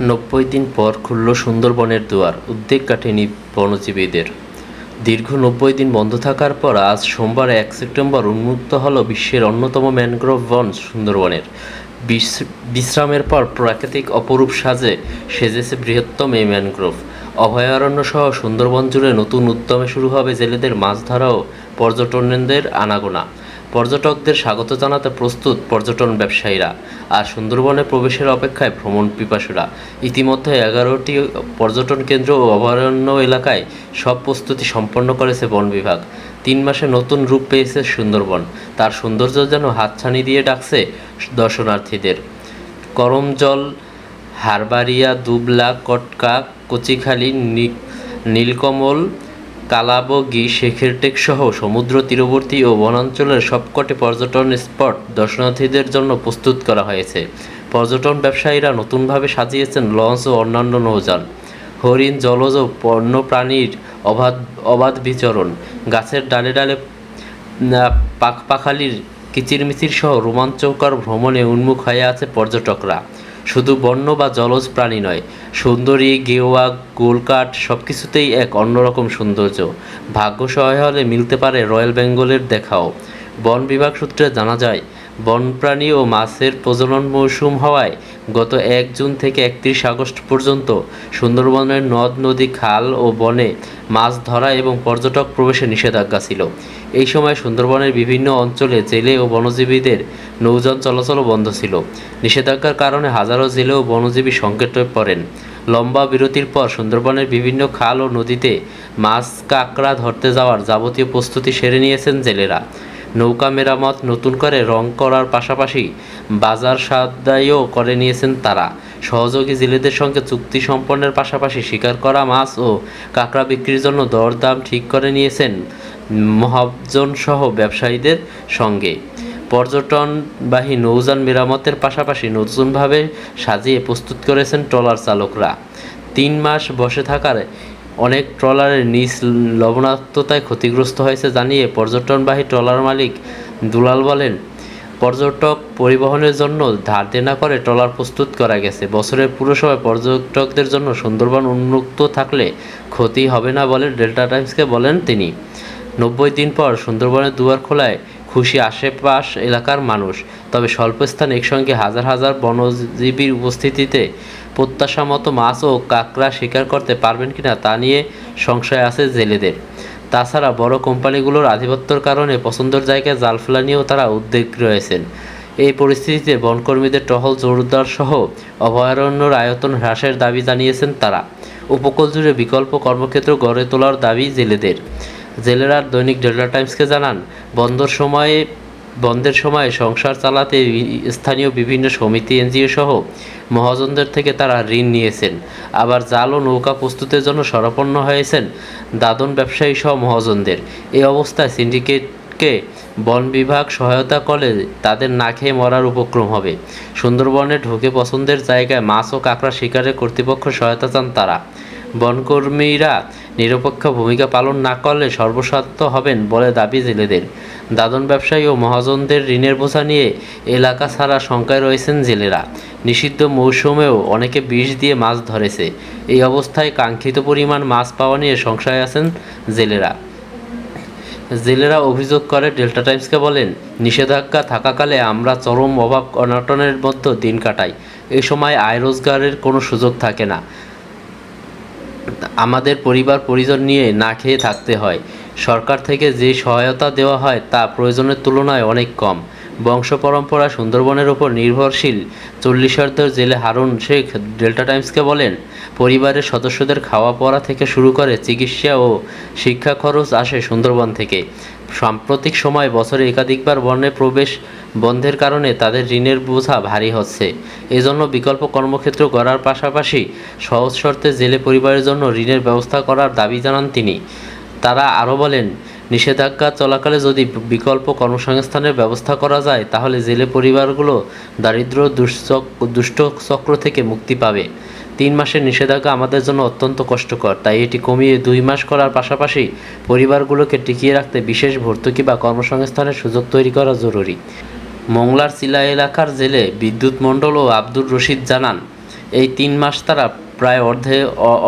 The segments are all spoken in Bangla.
নব্বই দিন পর খুলল সুন্দরবনের দুয়ার, উদ্বেগ কাটেনি বনজীবীদের। দীর্ঘ নব্বই দিন বন্ধ থাকার পর আজ সোমবার এক সেপ্টেম্বর উন্মুক্ত হল বিশ্বের অন্যতম ম্যানগ্রোভ বন সুন্দরবনের। বিশ- বিশ্রামের পর প্রাকৃতিক অপরূপ সাজে সেজেছে বৃহত্তম এই ম্যানগ্রোভ। অভয়ারণ্য সহ সুন্দরবন জুড়ে নতুন উদ্যমে শুরু হবে জেলেদের মাছ ধরা ও পর্যটনদের আনাগোনা। পর্যটকদের স্বাগত জানাতে প্রস্তুত পর্যটন ব্যবসায়ীরা আর সুন্দরবনে প্রবেশের অপেক্ষায় ভ্রমণ পিপাসুরা। ইতিমধ্যে এগারোটি পর্যটন কেন্দ্র ও অভয়ারণ্য এলাকায় সব প্রস্তুতি সম্পন্ন করেছে বন বিভাগ। তিন মাসে নতুন রূপ পেয়েছে সুন্দরবন। তার সৌন্দর্য যেন হাতছানি দিয়ে ডাকছে দর্শনার্থীদের। করমজল হারবাড়িয়া দুবলা, কটকা, কচিখালি নীলকমল কালাবগি সহ সমুদ্র তীরবর্তী ও বনাঞ্চলের সবকটি পর্যটন স্পট দর্শনার্থীদের জন্য প্রস্তুত করা হয়েছে। পর্যটন ব্যবসায়ীরা নতুনভাবে সাজিয়েছেন লঞ্চ ও অন্যান্য নৌযান। হরিণ, জলজ ও বন্যপ্রাণীর অবাধ অবাধ বিচরণ, গাছের ডালে ডালে পাখপাখালির কিচিরমিচির সহ রোমাঞ্চকর ভ্রমণে উন্মুখ হয়ে আছে পর্যটকরা। শুধু বন্য বা জলজ প্রাণী নয়, সুন্দরী, গেওয়া, গোলকাঠ সব কিছুতেই এক অন্যরকম সৌন্দর্য। ভাগ্য সহায় হলে মিলতে পারে রয়্যাল বেঙ্গলের দেখাও। বন বিভাগ সূত্রে জানা যায় বন্যপ্রাণী ও মাছের প্রজনন মৌসুম হওয়ায় গত এক জুন থেকে একত্রিশ আগস্ট পর্যন্ত সুন্দরবনের নদ, নদী, খাল ও বনে মাছ ধরা এবং পর্যটক প্রবেশে নিষেধাজ্ঞা ছিল। এই সময় সুন্দরবনের বিভিন্ন অঞ্চলে জেলে ও বনজীবীদের নৌযান চলাচলও বন্ধ ছিল। নিষেধাজ্ঞার কারণে হাজারো জেলে ও বনজীবী সংকটে পড়েন। লম্বা বিরতির পর সুন্দরবনের বিভিন্ন খাল ও নদীতে মাছ কাঁকড়া ধরতে যাওয়ার যাবতীয় প্রস্তুতি সেরে নিয়েছেন জেলেরা। নৌকা মেরামত নতুন করে রং করার পাশাপাশি বাজার সাদাইও করে নিয়েছেন তারা। সহযোগী জেলেদের সঙ্গে চুক্তি সম্পন্নের পাশাপাশি শিকার করা মাছ ও কাঁকড়া বিক্রির জন্য দরদাম ঠিক করে নিয়েছেন মহাজন সহ ব্যবসায়ীদের সঙ্গে। পর্যটনবাহী নৌযান মেরামতের পাশাপাশি নতুনভাবে সাজিয়ে প্রস্তুত করেছেন ট্রলার চালকরা। তিন মাস বসে থাকার অনেক ট্রলারের নিচ লবণাক্ততায় ক্ষতিগ্রস্ত হয়েছে জানিয়ে পর্যটনবাহী ট্রলার মালিক দুলাল বলেন, পর্যটক পরিবহনের জন্য ধার দেনা করে ট্রলার প্রস্তুত করা গেছে। বছরের পুরো সময় পর্যটকদের জন্য সুন্দরবন উন্মুক্ত থাকলে ক্ষতি হবে না বলে ডেল্টা টাইমসকে বলেন তিনি। নব্বই দিন পর সুন্দরবনের দুয়ার খোলায় খুশি আশেপাশ এলাকার মানুষ। তবে স্বল্প স্থানে একসঙ্গে হাজার হাজার বনজীবীর উপস্থিতিতে প্রত্যাশা মতো মাছ ও কাঁকড়া শিকার করতে পারবেন কিনা তা নিয়ে সংশয় আছে জেলেদের। তাছাড়া বড় কোম্পানিগুলোর আধিপত্যর কারণে পছন্দের জায়গায় জাল ফেলা নিয়েও তারা উদ্বেগ রয়েছেন। এই পরিস্থিতিতে বনকর্মীদের টহল জোরদার সহ অভয়ারণ্যর আয়তন হ্রাসের দাবি জানিয়েছেন তারা। উপকূল জুড়ে বিকল্প কর্মক্ষেত্র গড়ে তোলার দাবি জেলেদের। জেলেরা দৈনিক ডেল্টা টাইমসকে জানান বন্দর সময়ে, বন্ধের সময় সংসার চালাতে স্থানীয় বিভিন্ন সমিতি, এনজিও সহ মহাজনদের থেকে তারা ঋণ নিয়েছেন। আবার জাল ও নৌকা প্রস্তুতের জন্য সরাপন্ন হয়েছেন দাদন ব্যবসায়ী সহ মহাজনদের। এই অবস্থায় সিন্ডিকেটকে বন বিভাগ সহায়তা করলে তাদের না খেয়ে মরার উপক্রম হবে। সুন্দরবনে ঢোকে পছন্দের জায়গায় মাছ ও কাঁকড়া শিকারের কর্তৃপক্ষ সহায়তা চান তারা। বনকর্মীরা নিরপেক্ষ ভূমিকা পালন না করলে সর্বস্বার্থ হবেন বলে দাবি জেলেদের। দাদন ব্যবসায়ী ও মহাজনদের ঋণের বোঝা নিয়ে এলাকা ছাড়া শঙ্কায় রয়েছেন জেলেরা। নিষিদ্ধ মৌসুমেও অনেকে বিষ দিয়ে মাছ ধরেছে। এই অবস্থায় কাঙ্ক্ষিত পরিমাণ মাছ পাওয়া নিয়ে সংশয় আছেন জেলেরা। জেলেরা অভিযোগ করে, ডেল্টা টাইমসকে বলেন, নিষেধাজ্ঞা থাকাকালে আমরা চরম অভাব অনটনের মধ্যে দিন কাটাই। এই সময় আয় রোজগারের কোনো সুযোগ থাকে না। আমাদের পরিবার পরিজন নিয়ে না খেয়ে থাকতে হয়। সরকার থেকে যে সহায়তা দেওয়া হয় তা প্রয়োজনের তুলনায় অনেক কম। বংশ পরম্পরা সুন্দরবনের ওপর নির্ভরশীল। চল্লিশার্ধের জেলে হারুন শেখ ডেল্টা টাইমসকে বলেন, পরিবারের সদস্যদের খাওয়া পড়া থেকে শুরু করে চিকিৎসা ও শিক্ষা খরচ আসে সুন্দরবন থেকে। সাম্প্রতিক সময় বছরে একাধিকবার বনে প্রবেশ বন্ধের কারণে তাদের ঋণের বোঝা ভারী হচ্ছে। এজন্য বিকল্প কর্মক্ষেত্র গড়ার পাশাপাশি সহজ শর্তে জেলে পরিবারের জন্য ঋণের ব্যবস্থা করার দাবি জানান তিনি। তারা আরও বলেন নিষেধাজ্ঞা চলাকালে যদি বিকল্প কর্মসংস্থানের ব্যবস্থা করা যায়, তাহলে জেলে পরিবারগুলো দারিদ্র দুষ্ট চক্র থেকে মুক্তি পাবে। তিন মাসের নিষেধাজ্ঞা আমাদের জন্য অত্যন্ত কষ্টকর, তাই এটি কমিয়ে দুই মাস করার পাশাপাশি পরিবারগুলোকে টিকিয়ে রাখতে বিশেষ ভর্তুকি বা কর্মসংস্থানের সুযোগ তৈরি করা জরুরি। মংলার চিলা এলাকার জেলে বিদ্যুৎ মণ্ডল ও আব্দুর রশিদ জানান, এই তিন মাস তারা প্রায় অর্ধে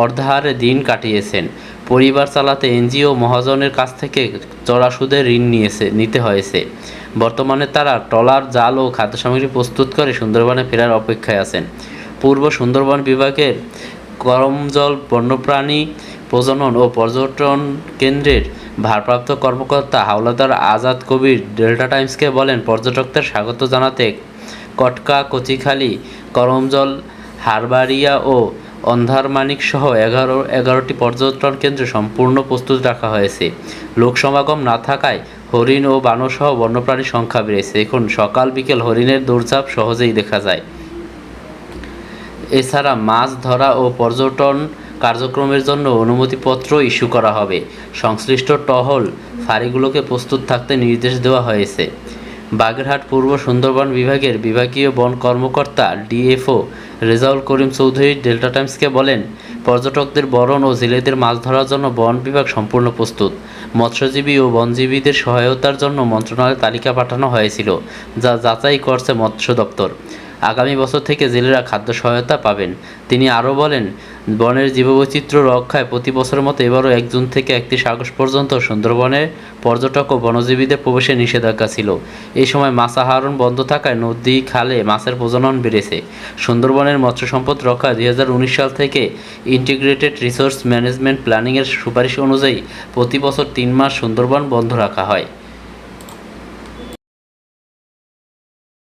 অর্ধাহারে দিন কাটিয়েছেন। পরিবার চালাতে এনজিও মহাজনের কাছ থেকে চড়া সুদে ঋণ নিয়েছে, নিতে হয়েছে। বর্তমানে তারা ট্রলার, জাল ও খাদ্য সামগ্রী প্রস্তুত করে সুন্দরবনে ফেরার অপেক্ষায় আছেন। পূর্ব সুন্দরবন বিভাগের করমজল, বন্যপ্রাণী প্রজনন ও পর্যটন কেন্দ্রের ভারপ্রাপ্ত কর্মকর্তা হাওলাদার আজাদ কবির ডেল্টা টাইমসকে বলেন, পর্যটকদের স্বাগত জানাতে কটকা, কচিখালি, করমজল, হারবাড়িয়া ও অন্ধারমানিক সহ এগারো, এগারোটি পর্যটন কেন্দ্র সম্পূর্ণ প্রস্তুত রাখা হয়েছে। লোক সমাগম না থাকায় হরিণ ও বানরসহ বন্যপ্রাণীর সংখ্যা বেড়েছে। এখন সকাল বিকেল হরিণের দৌড়ঝাঁপ সহজেই দেখা যায়। এছাড়া মাছ ধরা ও পর্যটন কার্যক্রমের জন্য অনুমতিপত্র ইস্যু করা হবে। সংশ্লিষ্ট টহল ফাঁড়িগুলোকে প্রস্তুত থাকতে নির্দেশ দেওয়া হয়েছে। বাগেরহাট পূর্ব সুন্দরবন বিভাগের বিভাগীয় বন কর্মকর্তা, ডিএফও রেজাউল করিম চৌধুরী ডেল্টা টাইমসকে বলেন, পর্যটকদের বরণ ও জেলেদের মাছ ধরার জন্য বন বিভাগ সম্পূর্ণ প্রস্তুত। মৎস্যজীবী ও বনজীবীদের সহায়তার জন্য মন্ত্রণালয়ে তালিকা পাঠানো হয়েছিল, যা যাচাই করছে মৎস্য দপ্তর। আগামী বছর থেকে জেলেরা খাদ্য সহায়তা পাবেন। তিনি আরও বলেন, বনের জীববৈচিত্র্য রক্ষায় প্রতি বছরের মতো এবারও এক জুন থেকে একত্রিশ আগস্ট পর্যন্ত সুন্দরবনে পর্যটক ও বনজীবীদের প্রবেশে নিষেধাজ্ঞা ছিল। এই সময় মাছ বন্ধ থাকায় নদী, খালে মাছের প্রজনন বেড়েছে। সুন্দরবনের মৎস্য সম্পদ রক্ষায় দুই সাল থেকে ইন্টিগ্রেটেড রিসোর্স ম্যানেজমেন্ট প্ল্যানিংয়ের সুপারিশ অনুযায়ী প্রতি বছর তিন মাস সুন্দরবন বন্ধ রাখা হয়।